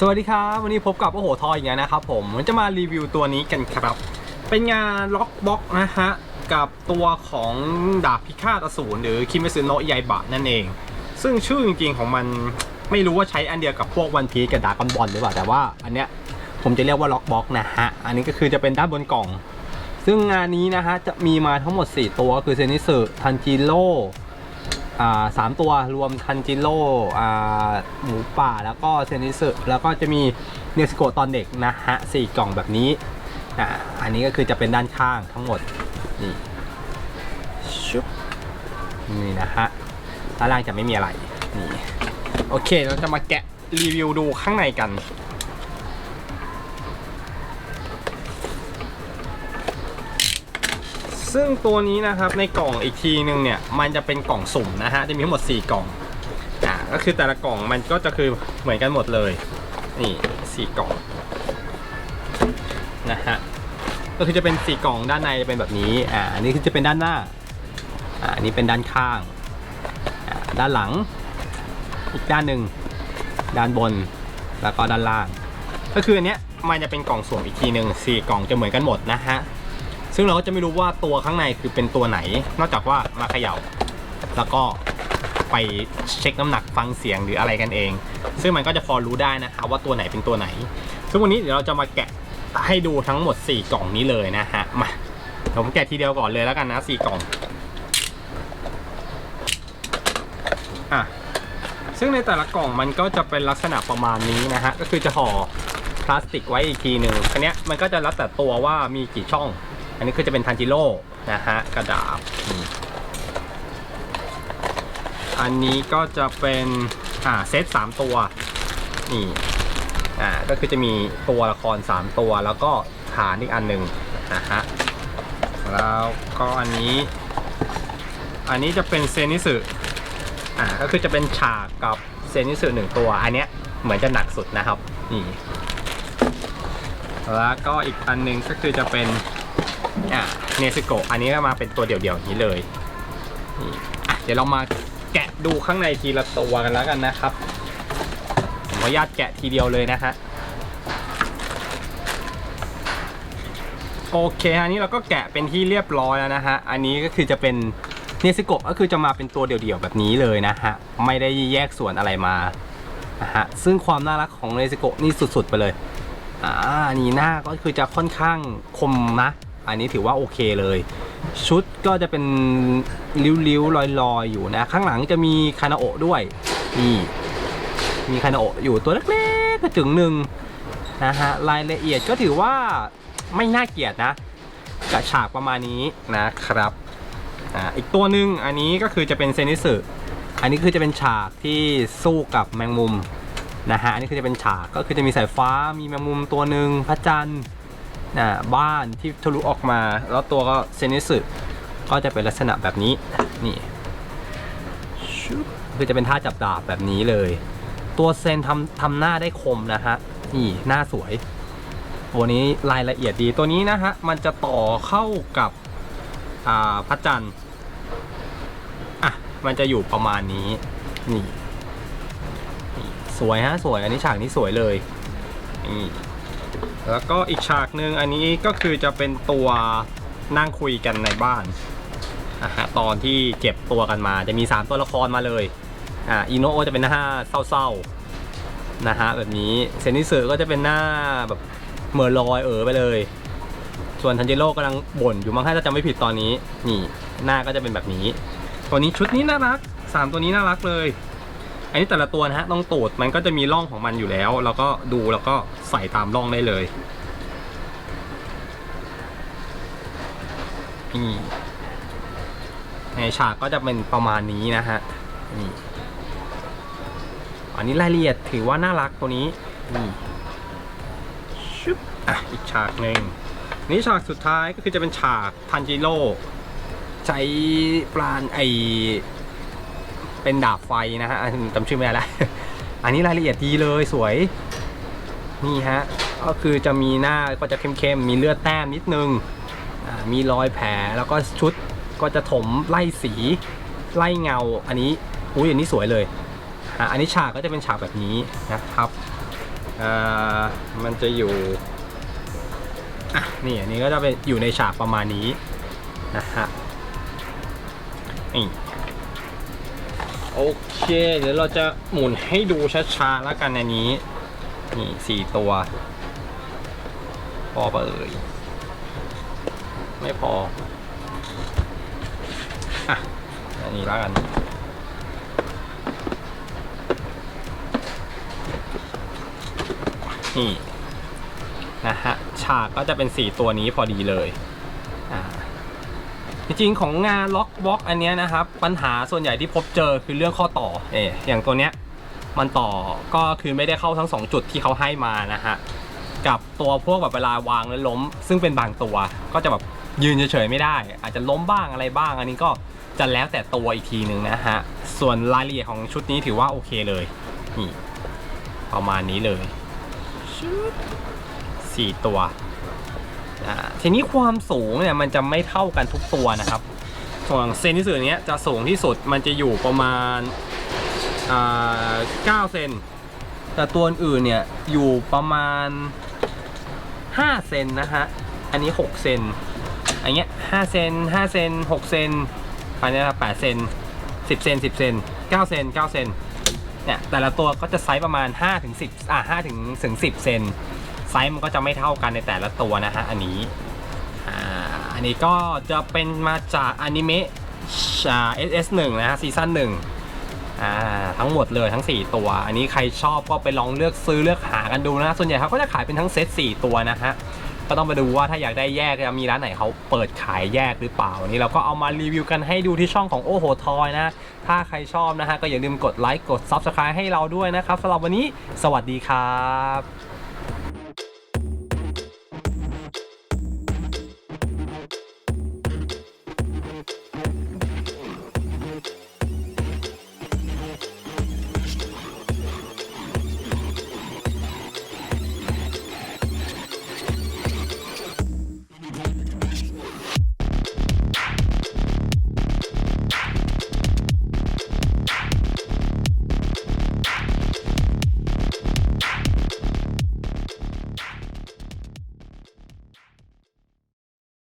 สวัสดีครับ วันนี้พบกับโอ้โหทอยอีกแล้วนะครับผมผมจะมารีวิวตัวนี้กันครับ เป็นงานล็อกบ็อกนะฮะ กับตัวของดาบพิฆาตอสูรหรือคิเมซึโนะยายบะนั่นเอง ซึ่งชื่อจริงๆของมันไม่รู้ว่าใช้อันเดียวกับพวกวันพีกับดาร์กอนบอลหรือเปล่าแต่ว่าอันเนี้ยผมจะเรียกว่าล็อกบ็อกนะฮะ อันนี้ก็คือจะเป็นด้านบนกล่อง ซึ่งงานนี้นะฮะจะมีมาทั้งหมด 4 ตัวคือเซนิสึทันจิโร่ สามตัวรวมทันจิโร่หมูป่าแล้วก็เซนิสึแล้วก็จะมีเนสโกตอนเด็กนะฮะสี่กล่องแบบนี้อ่าอันนี้ก็คือจะเป็นด้านข้างทั้งหมดนี่ชุบนี่นะฮะด้านล่างจะไม่มีอะไรนี่โอเคเราจะมาแกะรีวิวดูข้างในกัน ซึ่งตัวนี้นะครับในกล่องอีกทีนึงเนี่ยมันจะเป็นกล่องสุ่มนะฮะจะมีทั้งหมด 4 กล่องอ่าก็คือแต่ละกล่องมันก็จะคือเหมือนกันหมดเลย นี่สี่กล่องนะฮะก็คือจะเป็น 4 กล่องด้านในจะเป็นแบบนี้อ่าอันนี้คือจะเป็นด้านหน้าอ่าอันนี้เป็นด้านข้างอ่าด้านหลัง อีกด้านหนึ่งด้านบนแล้วก็ด้านล่าง ก็คืออันเนี้ยมันจะเป็นกล่องสุ่มอีกทีหนึ่งสี่กล่องจะเหมือนกันหมดนะฮะ ซึ่งเราก็จะไม่รู้ว่าตัวข้างในคือเป็นตัวไหน นอกจากว่ามาเขย่า แล้วก็ไปเช็คน้ำหนักฟังเสียงหรืออะไรกันเอง ซึ่งมันก็จะพอรู้ได้นะครับว่าตัวไหนเป็นตัวไหน ซึ่งวันนี้เดี๋ยวเราจะมาแกะให้ดูทั้งหมด 4 กล่องนี้เลยนะฮะ มาเดี๋ยวผมแกะทีเดียวก่อนเลยแล้วกันนะ 4 กล่อง อะ ซึ่งในแต่ละกล่องมันก็จะเป็นลักษณะประมาณนี้นะฮะ ก็คือจะห่อพลาสติกไว้อีกทีหนึ่งคันนี้ยมันก็จะแล้วแต่ตัวว่ามีกี่ช่อง อันนี้คือจะเป็นทันจิโร่นะฮะกระดาษอันนี้ก็จะเป็นอ่าเซตสามตัวนี่อ่าก็คือจะมีตัวละคร3ตัวแล้วก็ฐานอีกอันหนึ่งนะฮะแล้วก็อันนี้ อันนี้จะเป็นเซนิสึอ่าก็คือจะเป็นฉากกับเซนิสึหนึ่งตัว อันเนี้ยเหมือนจะหนักสุดนะครับนี่แล้วก็อีกอันหนึงก็คือจะเป็น อะเนสโกอันนี้ก็มาเป็นตัวเดี่ยวๆอย่างนี้เลยนี่อะเดี๋ยวเรามาแกะดูข้างในทีละตัวกันแล้วกันนะครับผมขออนุญาตแกะทีเดียวเลยนะฮะโอเคอันนี้เราก็แกะเป็นที่เรียบร้อยแล้วนะฮะ อันนี้ก็คือจะเป็นเนสโกก็คือจะมาเป็นตัวเดี่ยวๆแบบนี้เลยนะฮะ ไม่ได้แยกส่วนอะไรมานะฮะ ซึ่งความน่ารักของเนสโกนี่สุดๆไปเลย อ่า นี่หน้าก็คือจะค่อนข้างคมนะ อันนี้ถือว่าโอเคเลย ชุดก็จะเป็นริ้วๆลอยๆอยู่นะ ข้างหลังจะมีคานาโอะด้วยนี่มีคานาโอะอยู่ตัวเล็กๆกระจึงหนึ่งนะฮะรายละเอียดก็ถือว่าไม่น่าเกลียดนะกับฉากประมาณนี้นะครับอ่าอีกตัวหนึ่งอันนี้ก็คือจะเป็นเซนิสึอันนี้คือจะเป็นฉากที่สู้กับแมงมุมนะฮะอันนี้คือจะเป็นฉากก็คือจะมีสายฟ้ามีแมงมุมตัวหนึ่งพระจันทร์ บ้านที่ทะลุออกมา แล้วตัวก็เซนิสึก็จะเป็นลักษณะแบบนี้นี่คือจะเป็นท่าจับดาบแบบนี้เลย ตัวเซนทำทำหน้าได้คมนะฮะนี่หน้าสวยตัวนี้รายละเอียดดีตัวนี้นะฮะมันจะต่อเข้ากับพระจันทร์อะมันจะอยู่ประมาณนี้นี่สวยฮะสวยอันนี้ฉากนี้สวยเลยนี่ แล้วก็อีกฉากหนึ่งอันนี้ก็คือจะเป็นตัวนั่งคุยกันในบ้านนะฮะตอนที่เก็บตัวกันมาจะมี 3 ตัวละครมาเลยอ่าอิโนะจะเป็นหน้าเศร้าๆนะฮะแบบนี้เซนิสึก็จะเป็นหน้าแบบเหม่อลอยเออไปเลย ส่วนทันจิโร่กำลังบ่นอยู่มั้งถ้าจำไม่ผิดตอนนี้นี่หน้าก็จะเป็นแบบนี้ ตัวนี้ชุดนี้น่ารักสามตัวนี้น่ารักเลย อันนี้แต่ละตัวนะฮะต้องตูดมันก็จะมีร่องของมันอยู่แล้ว แล้วก็ดูแล้วก็ใส่ตามร่องได้เลยนี่ในฉากก็จะเป็นประมาณนี้นะฮะนี่อันนี้รายละเอียดถือว่าน่ารักตัวนี้นี่ชุบอะอีกฉากหนึ่งนี่ฉากสุดท้ายก็คือจะเป็นฉากทันจิโร่ใจปราณไอ เป็นดาบไฟนะฮะจำชื่อไม่ได้แล้วอันนี้รายละเอียดดีเลยสวย นี่ฮะ ก็คือจะมีหน้าก็จะเข้มๆ มีเลือดแต้มนิดนึง มีรอยแผลแล้วก็ชุดก็จะถมไล่สี ไล่เงา อันนี้อุ้ยอันนี้สวยเลย อันนี้ฉากก็จะเป็นฉากแบบนี้นะครับมันจะอยู่อะนี่อันนี้ก็จะเป็นอยู่ในฉากประมาณนี้นะฮะนี่ โอเค เดี๋ยวเราจะหมุนให้ดูช้าๆแล้วกันในนี้ นี่สี่ตัวพอปะเอ่ยไม่พออะอันนี้แล้วกันนี่นะฮะฉากก็จะเป็น 4 ตัวนี้พอดีเลยอ่าจริงๆของงานล็อก บ็อกอันนี้นะครับ ปัญหาส่วนใหญ่ที่พบเจอคือเรื่องข้อต่อเอออย่างตัวเนี้ยมันต่อก็คือไม่ได้เข้าทั้ง 2 จุดที่เขาให้มานะฮะกับตัวพวกแบบเวลาวางแล้วล้ม ซึ่งเป็นบางตัวก็จะแบบยืนเฉยๆไม่ได้ อาจจะล้มบ้างอะไรบ้าง อันนี้ก็จะแล้วแต่ตัวอีกทีหนึ่งนะฮะส่วนรายละเอียดของชุดนี้ถือว่าโอเคเลยนี่ประมาณนี้เลยสี่ตัวทีนี้ความสูงเนี่ยมันจะไม่เท่ากันทุกตัวนะครับ ส่วนเซนที่สุดเนี้ยจะสูงที่สุดมันจะอยู่ประมาณอ่า9เซนแต่ตัวอื่นเนี่ยอยู่ประมาณ5เซนนะฮะ อันนี้6เซน อันเงี้ย5เซน5เซน6เซนอันนี้ครับ8เซน10เซน10เซน9เซน9เซนเนี่ยแต่ละตัวก็จะไซส์ประมาณ5ถึง10อ่า5ถึงถึง10เซนไซส์มันก็จะไม่เท่ากันในแต่ละตัวนะฮะอันนี้ อันนี้ก็จะเป็นมาจากอนิเมะอ่า SS1 นะฮะซีซั่นหนึ่งอ่าทั้งหมดเลยทั้ง 4 ตัว อันนี้ใครชอบก็ไปลองเลือกซื้อเลือกหากันดูนะ ส่วนใหญ่เขาก็จะขายเป็นทั้งเซต4ตัวนะฮะก็ต้องไปดูว่าถ้าอยากได้แยกจะมีร้านไหนเขาเปิดขายแยกหรือเปล่าอันนี้เราก็เอามารีวิวกันให้ดูที่ช่องของโอโหทอยนะ ถ้าใครชอบนะฮะก็อย่าลืมกดไลค์กด Subscribe ให้เราด้วยนะครับสำหรับวันนี้ สวัสดีครับ